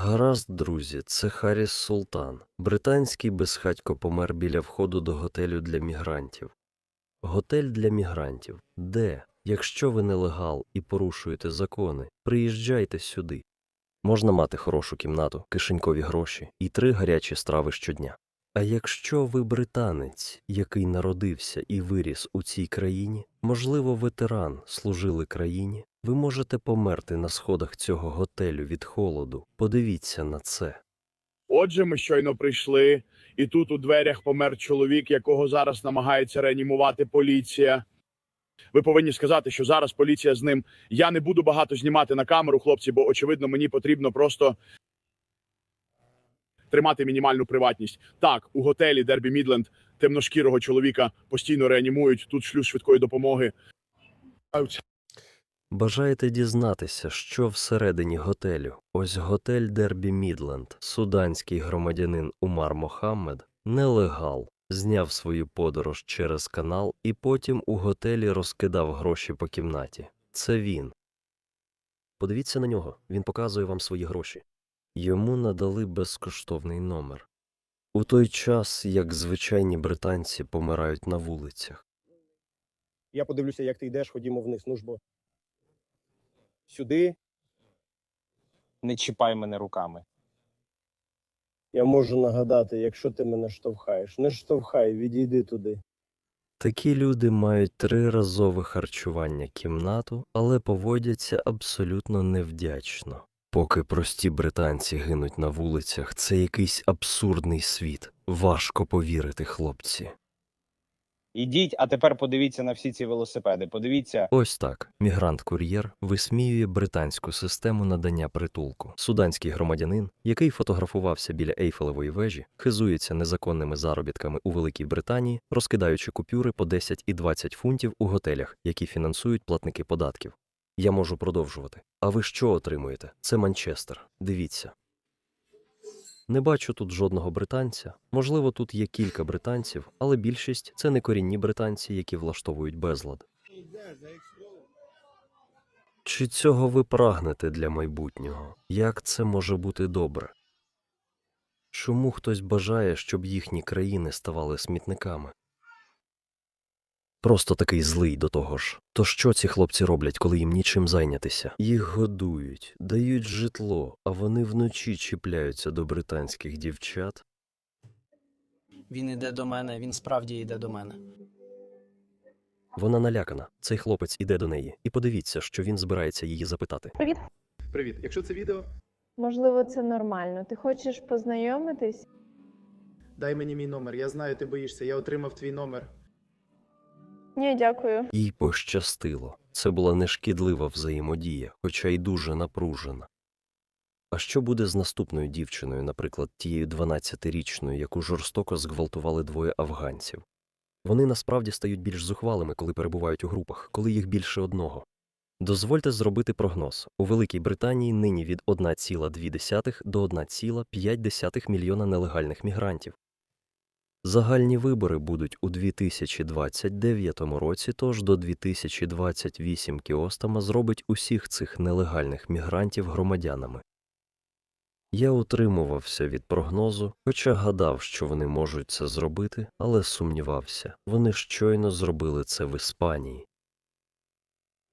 Гаразд, друзі, це Харріс Султан. Британський безхатько помер біля входу до готелю для мігрантів. Готель для мігрантів. Де? Якщо ви нелегал і порушуєте закони, приїжджайте сюди. Можна мати хорошу кімнату, кишенькові гроші і три гарячі страви щодня. А якщо ви британець, який народився і виріс у цій країні, можливо, ветеран служили країні, ви можете померти на сходах цього готелю від холоду. Подивіться на це. Отже, ми щойно прийшли, і тут у дверях помер чоловік, якого зараз намагається реанімувати поліція. Ви повинні сказати, що зараз поліція з ним. Я не буду багато знімати на камеру, хлопці, бо очевидно, мені потрібно просто тримати мінімальну приватність. Так, у готелі Дербі Мідленд темношкірого чоловіка постійно реанімують. Тут шлюз швидкої допомоги. Бажаєте дізнатися, що всередині готелю? Ось готель Дербі Мідленд, суданський громадянин Умар Мохаммед, нелегал, зняв свою подорож через канал і потім у готелі розкидав гроші по кімнаті. Це він. Подивіться на нього, він показує вам свої гроші. Йому надали безкоштовний номер. У той час, як звичайні британці помирають на вулицях. Я подивлюся, як ти йдеш, ходімо вниз. Ну ж бо. Сюди Не чіпай мене руками. я можу нагадати, якщо ти мене штовхаєш. Не штовхай, відійди туди. Такі люди мають триразове харчування кімнату, але поводяться абсолютно невдячно. Поки прості британці гинуть на вулицях, це якийсь абсурдний світ. Важко повірити, хлопці. Ідіть, а тепер подивіться на всі ці велосипеди. Подивіться, Ось так мігрант-кур'єр висміює британську систему надання притулку. Суданський громадянин, який фотографувався біля Ейфелевої вежі, хизується незаконними заробітками у Великій Британії, розкидаючи купюри по 10 і 20 фунтів у готелях, які фінансують платники податків. Я можу продовжувати. А ви що отримуєте? Це Манчестер. Дивіться. Не бачу тут жодного британця. Можливо, тут є кілька британців, але більшість це не корінні британці, які влаштовують безлад. Чи цього ви прагнете для майбутнього? Як це може бути добре? Чому хтось бажає, щоб їхні країни ставали смітниками? Просто такий злий до того ж. То що ці хлопці роблять, коли їм нічим зайнятися? Їх годують, дають житло, а вони вночі чіпляються до британських дівчат. Він іде до мене, він справді йде до мене. Вона налякана. Цей хлопець іде до неї, і подивіться, що він збирається її запитати. Привіт. Привіт. Якщо це відео, Можливо, це нормально. Ти хочеш познайомитись? дай мені мій номер. Я знаю, ти боїшся. Я отримав твій номер. Ні, дякую. Їй пощастило. Це була нешкідлива взаємодія, хоча й дуже напружена. А що буде з наступною дівчиною, наприклад, тією 12-річною, яку жорстоко зґвалтували двоє афганців? Вони насправді стають більш зухвалими, коли перебувають у групах, коли їх більше одного. Дозвольте зробити прогноз. У Великій Британії нині від 1,2 до 1,5 мільйона нелегальних мігрантів. Загальні вибори будуть у 2029 році, тож до 2028 Кіостама зробить усіх цих нелегальних мігрантів громадянами. Я утримувався від прогнозу, хоча гадав, що вони можуть це зробити, але сумнівався. Вони щойно зробили це в Іспанії.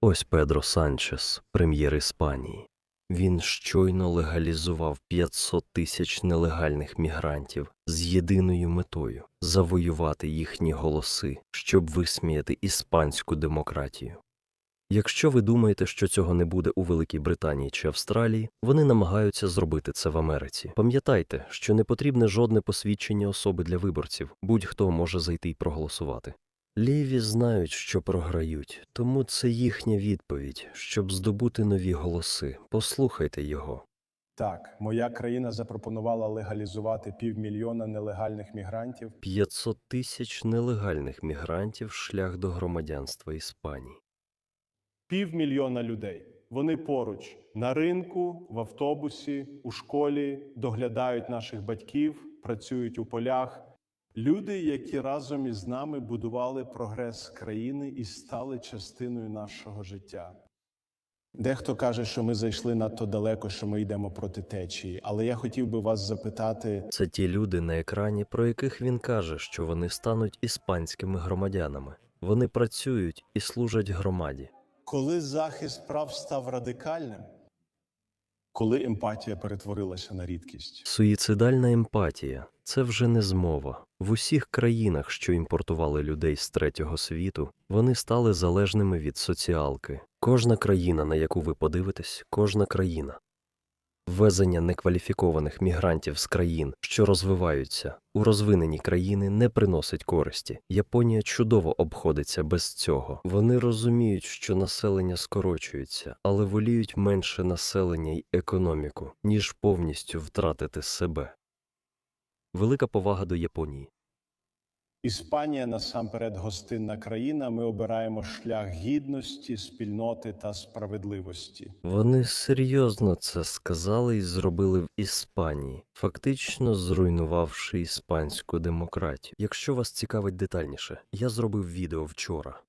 Ось Педро Санчес, прем'єр Іспанії. Він щойно легалізував 500 тисяч нелегальних мігрантів з єдиною метою завоювати їхні голоси, щоб висміяти іспанську демократію. Якщо ви думаєте, що цього не буде у Великій Британії чи Австралії, вони намагаються зробити це в Америці. Пам'ятайте, що не потрібне жодне посвідчення особи для виборців, будь-хто може зайти і проголосувати. Ліві знають, що програють, тому це їхня відповідь, щоб здобути нові голоси. Послухайте його. Так, моя країна запропонувала легалізувати півмільйона нелегальних мігрантів. 500 тисяч нелегальних мігрантів шлях до громадянства Іспанії. Півмільйона людей. Вони поруч на ринку, в автобусі, у школі, доглядають наших батьків, працюють у полях. Люди, які разом із нами будували прогрес країни і стали частиною нашого життя. Дехто каже, що ми зайшли надто далеко, що ми йдемо проти течії. Але я хотів би вас запитати, Це ті люди на екрані, про яких він каже, що вони стануть іспанськими громадянами. Вони працюють і служать громаді. коли захист прав став радикальним, коли емпатія перетворилася на рідкість. Суїцидальна емпатія це вже не змова. В усіх країнах, що імпортували людей з третього світу, вони стали залежними від соціалки. Кожна країна, на яку ви подивитесь, кожна країна. Ввезення некваліфікованих мігрантів з країн, що розвиваються, у розвинені країни не приносить користі. Японія чудово обходиться без цього. Вони розуміють, що населення скорочується, але воліють менше населення й економіку, ніж повністю втратити себе. Велика повага до Японії. Іспанія насамперед гостинна країна. Ми обираємо шлях гідності, спільноти та справедливості. Вони серйозно це сказали і зробили в Іспанії, фактично зруйнувавши іспанську демократію. Якщо вас цікавить детальніше, я зробив відео вчора.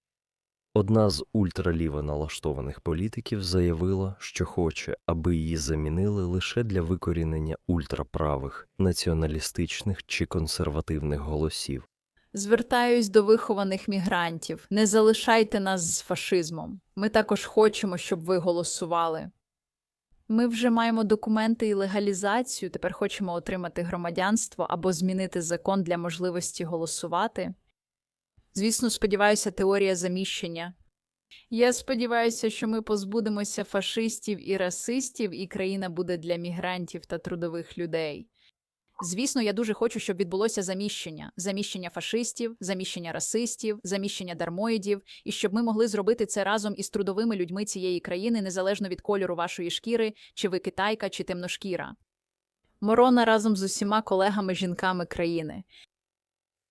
Одна з ультраліво налаштованих політиків заявила, що хоче, аби її замінили лише для викорінення ультраправих, націоналістичних чи консервативних голосів. Звертаюсь до вихованих мігрантів. Не залишайте нас з фашизмом. Ми також хочемо, щоб ви голосували. Ми вже маємо документи і легалізацію, тепер хочемо отримати громадянство або змінити закон для можливості голосувати. Звісно, сподіваюся, теорія заміщення. Я сподіваюся, що ми позбудемося фашистів і расистів, і країна буде для мігрантів та трудових людей. Звісно, я дуже хочу, щоб відбулося заміщення: заміщення фашистів, заміщення расистів, заміщення дармоїдів, і щоб ми могли зробити це разом із трудовими людьми цієї країни, незалежно від кольору вашої шкіри, чи ви китайка, чи темношкіра. Морона разом з усіма колегами жінками країни.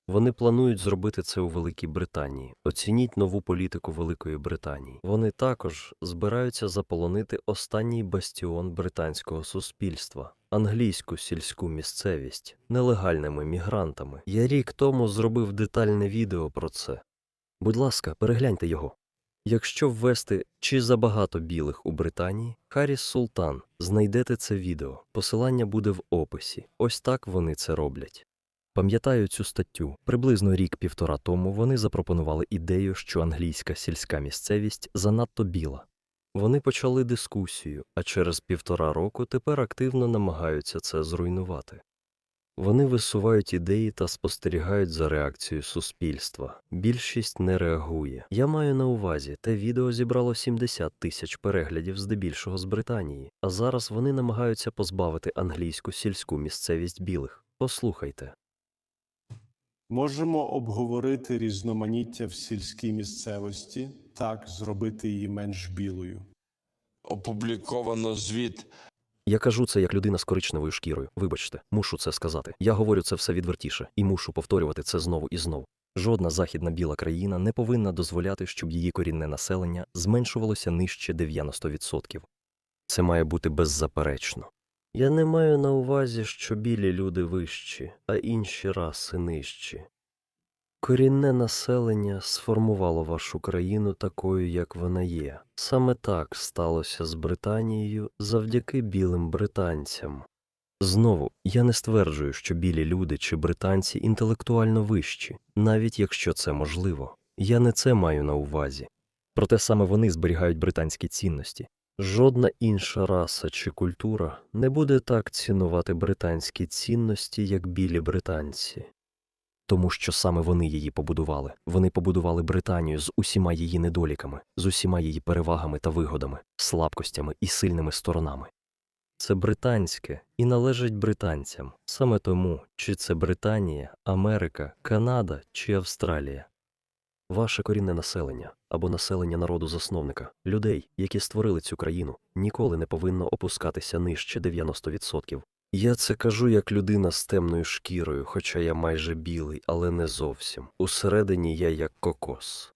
Вони планують зробити це у Великій Британії. Оцініть нову політику Великої Британії. Вони також збираються заполонити останній бастіон британського суспільства англійську сільську місцевість нелегальними мігрантами. Я рік тому зробив детальне відео про це. Будь ласка, перегляньте його. Якщо ввести чи забагато білих у Британії, Харріс Султан, знайдете це відео. Посилання буде в описі. Ось так вони це роблять. Пам'ятаю цю статтю. Приблизно рік-півтора тому вони запропонували ідею, що англійська сільська місцевість занадто біла. Вони почали дискусію, а через півтора року тепер активно намагаються це зруйнувати. Вони висувають ідеї та спостерігають за реакцією суспільства. Більшість не реагує. Я маю на увазі, те відео зібрало 70 тисяч переглядів здебільшого з Британії, а зараз вони намагаються позбавити англійську сільську місцевість білих. Послухайте. Можемо обговорити різноманіття в сільській місцевості, так зробити її менш білою. опубліковано звіт Я кажу це як людина з коричневою шкірою. Вибачте, мушу це сказати. Я говорю це все відвертіше і мушу повторювати це знову і знову. Жодна західна біла країна не повинна дозволяти, щоб її корінне населення зменшувалося нижче 90%. Це має бути беззаперечно. Я не маю на увазі, що білі люди вищі, а інші раси нижчі. Корінне населення сформувало вашу країну такою, як вона є. Саме так сталося з Британією завдяки білим британцям. Знову, я не стверджую, що білі люди чи британці інтелектуально вищі, навіть якщо це можливо. Я не це маю на увазі. Проте саме вони зберігають британські цінності. Жодна інша раса чи культура не буде так цінувати британські цінності, як білі британці. Тому що саме вони її побудували. Вони побудували Британію з усіма її недоліками, з усіма її перевагами та вигодами, слабкостями і сильними сторонами. Це британське і належить британцям. Саме тому, чи це Британія, Америка, Канада чи Австралія. Ваше корінне населення або населення народу засновника, людей, які створили цю країну, ніколи не повинно опускатися нижче 90%. Я це кажу як людина з темною шкірою, хоча я майже білий, але не зовсім. Усередині я як кокос.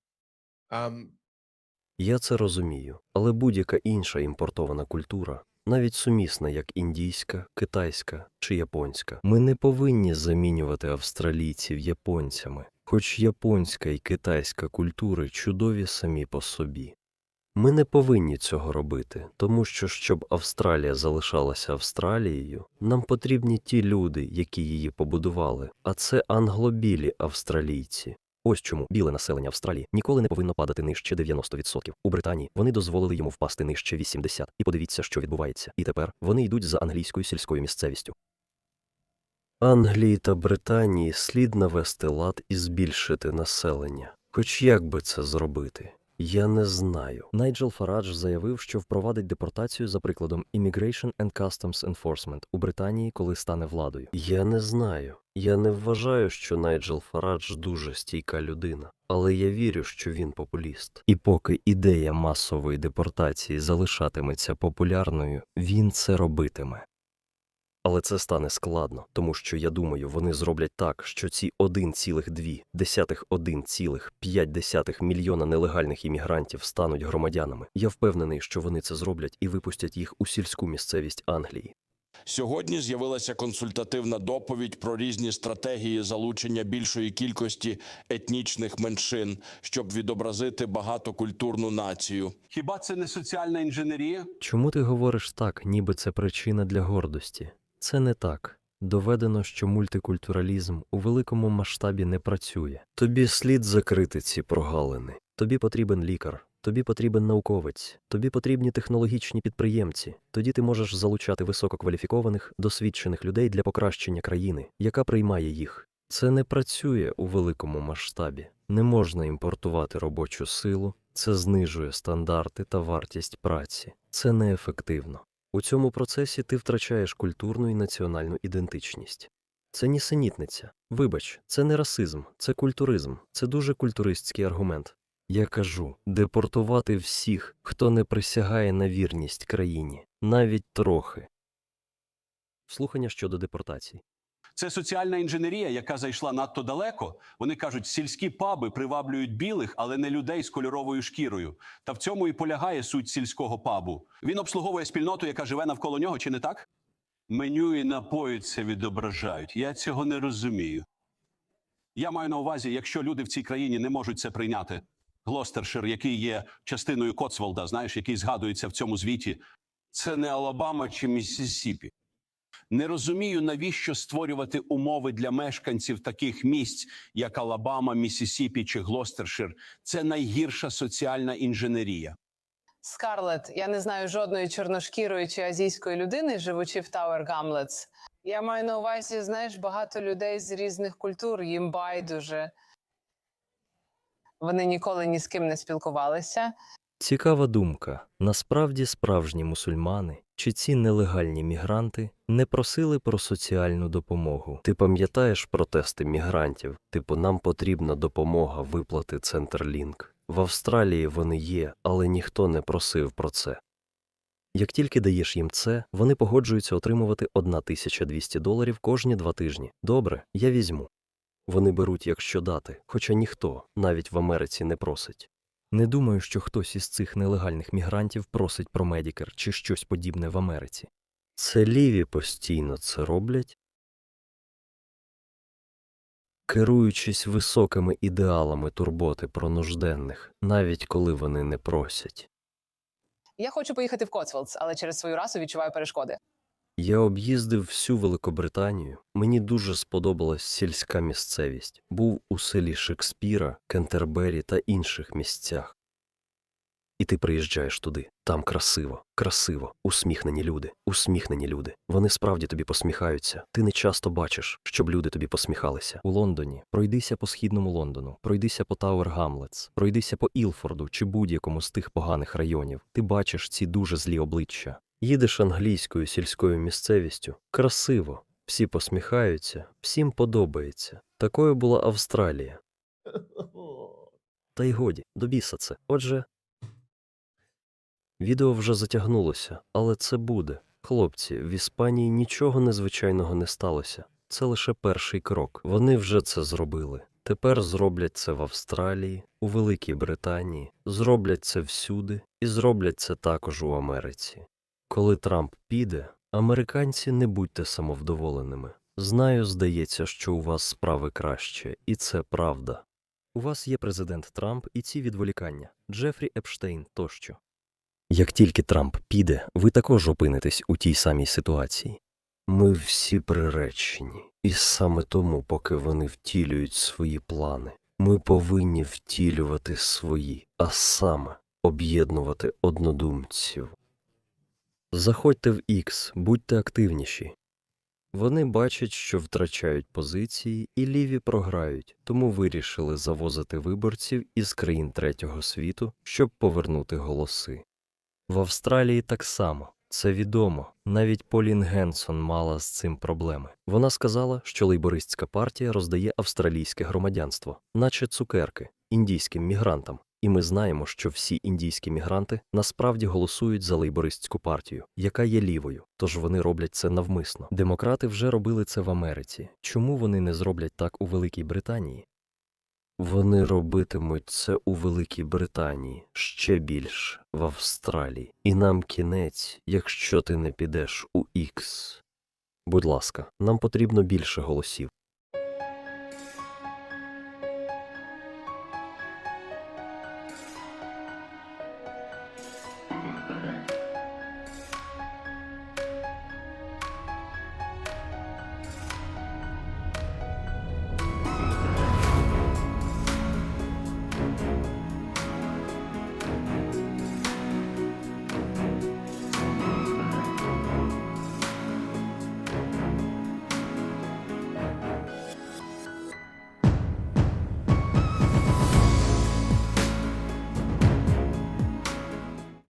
Я це розумію, але будь-яка інша імпортована культура, навіть сумісна, як індійська, китайська чи японська, ми не повинні замінювати австралійців японцями, хоч японська і китайська культури чудові самі по собі. Ми не повинні цього робити, тому що щоб Австралія залишалася Австралією, нам потрібні ті люди, які її побудували, а це англобілі австралійці. Ось чому біле населення Австралії ніколи не повинно падати нижче 90%. У Британії вони дозволили йому впасти нижче 80%. І подивіться, що відбувається. І тепер вони йдуть за англійською сільською місцевістю. Англії та Британії слід навести лад і збільшити населення. Хоч як би це зробити? Я не знаю. Найджел Фарадж заявив, що впровадить депортацію за прикладом Immigration and Customs Enforcement у Британії, коли стане владою. Я не знаю. Я не вважаю, що Найджел Фарадж дуже стійка людина, але я вірю, що він популіст. І поки ідея масової депортації залишатиметься популярною, він це робитиме. Але це стане складно, тому що я думаю, вони зроблять так, що ці 1,2 мільйона нелегальних іммігрантів стануть громадянами. Я впевнений, що вони це зроблять і випустять їх у сільську місцевість Англії. Сьогодні з'явилася консультативна доповідь про різні стратегії залучення більшої кількості етнічних меншин, щоб відобразити багатокультурну націю. Хіба це не соціальна інженерія? Чому ти говориш так, ніби це причина для гордості? Це не так. Доведено, що мультикультуралізм у великому масштабі не працює. Тобі слід закрити ці прогалини. Тобі потрібен лікар, тобі потрібен науковець, тобі потрібні технологічні підприємці. Тоді ти можеш залучати висококваліфікованих, досвідчених людей для покращення країни, яка приймає їх. Це не працює у великому масштабі. Не можна імпортувати робочу силу, це знижує стандарти та вартість праці. Це неефективно. У цьому процесі ти втрачаєш культурну і національну ідентичність. Це нісенітниця. Вибач, це не расизм, це культуризм, це дуже культуристський аргумент. Я кажу депортувати всіх, хто не присягає на вірність країні, навіть трохи. Слухання щодо депортації. Це соціальна інженерія, яка зайшла надто далеко. Вони кажуть, сільські паби приваблюють білих, але не людей з кольоровою шкірою. Та в цьому і полягає суть сільського пабу. Він обслуговує спільноту, яка живе навколо нього, чи не так? Меню і напої це відображають. Я цього не розумію. Я маю на увазі, якщо люди в цій країні не можуть це прийняти. Глостершир, який є частиною Коцволда, знаєш, який згадується в цьому звіті, це не Алабама чи Міссісіпі. Не розумію, навіщо створювати умови для мешканців таких місць, як Алабама, Міссісіпі чи Глостершир. Це найгірша соціальна інженерія. Скарлет, я не знаю жодної чорношкірої чи азійської людини, живучи в Тауер Гамлетс. Я маю на увазі, знаєш, багато людей з різних культур, їм байдуже. Вони ніколи ні з ким не спілкувалися. Цікава думка. Насправді справжні мусульмани чи ці нелегальні мігранти не просили про соціальну допомогу. Ти пам'ятаєш протести мігрантів? Типу, нам потрібна допомога виплати Центрлінк. В Австралії вони є, але ніхто не просив про це. Як тільки даєш їм це, вони погоджуються отримувати 1200 доларів кожні два тижні. Добре, я візьму. Вони беруть якщо дати, хоча ніхто навіть в Америці не просить. Не думаю, що хтось із цих нелегальних мігрантів просить про медікер чи щось подібне в Америці. Це ліві постійно це роблять. Керуючись високими ідеалами турботи про нужденних, навіть коли вони не просять. Я хочу поїхати в Коцволдс, але через свою расу відчуваю перешкоди. Я об'їздив всю Великобританію. Мені дуже сподобалась сільська місцевість. Був у селі Шекспіра, Кентербері та інших місцях. І ти приїжджаєш туди. Там красиво, красиво, усміхнені люди, усміхнені люди. Вони справді тобі посміхаються. Ти не часто бачиш, щоб люди тобі посміхалися. У Лондоні пройдися по східному Лондону, пройдися по Тауер Гамлетс, пройдися по Ілфорду чи будь-якому з тих поганих районів. Ти бачиш ці дуже злі обличчя. Їдеш англійською сільською місцевістю. Красиво. Всі посміхаються, всім подобається. Такою була Австралія. Та й годі, до біса це. Отже. Відео вже затягнулося, але це буде. Хлопці, в Іспанії нічого незвичайного не сталося. Це лише перший крок. Вони вже це зробили. Тепер зроблять це в Австралії, у Великій Британії, зроблять це всюди і зроблять це також у Америці. Коли Трамп піде, американці не будьте самовдоволеними. Знаю, здається, що у вас справи краще, і це правда. У вас є президент Трамп і ці відволікання, Джефрі Епштейн тощо. Як тільки Трамп піде, ви також опинитесь у тій самій ситуації. Ми всі приречені, і саме тому, поки вони втілюють свої плани, ми повинні втілювати свої, а саме об'єднувати однодумців. Заходьте в X, будьте активніші. Вони бачать, що втрачають позиції і ліві програють, тому вирішили завозити виборців із країн третього світу, щоб повернути голоси. В Австралії так само. Це відомо. Навіть Полін Генсон мала з цим проблеми. Вона сказала, що лейбористська партія роздає австралійське громадянство, наче цукерки, індійським мігрантам. І ми знаємо, що всі індійські мігранти насправді голосують за лейбористську партію, яка є лівою, тож вони роблять це навмисно. Демократи вже робили це в Америці. Чому вони не зроблять так у Великій Британії? Вони робитимуть це у Великій Британії, ще більше в Австралії. І нам кінець, якщо ти не підеш у Ікс. Будь ласка, нам потрібно більше голосів.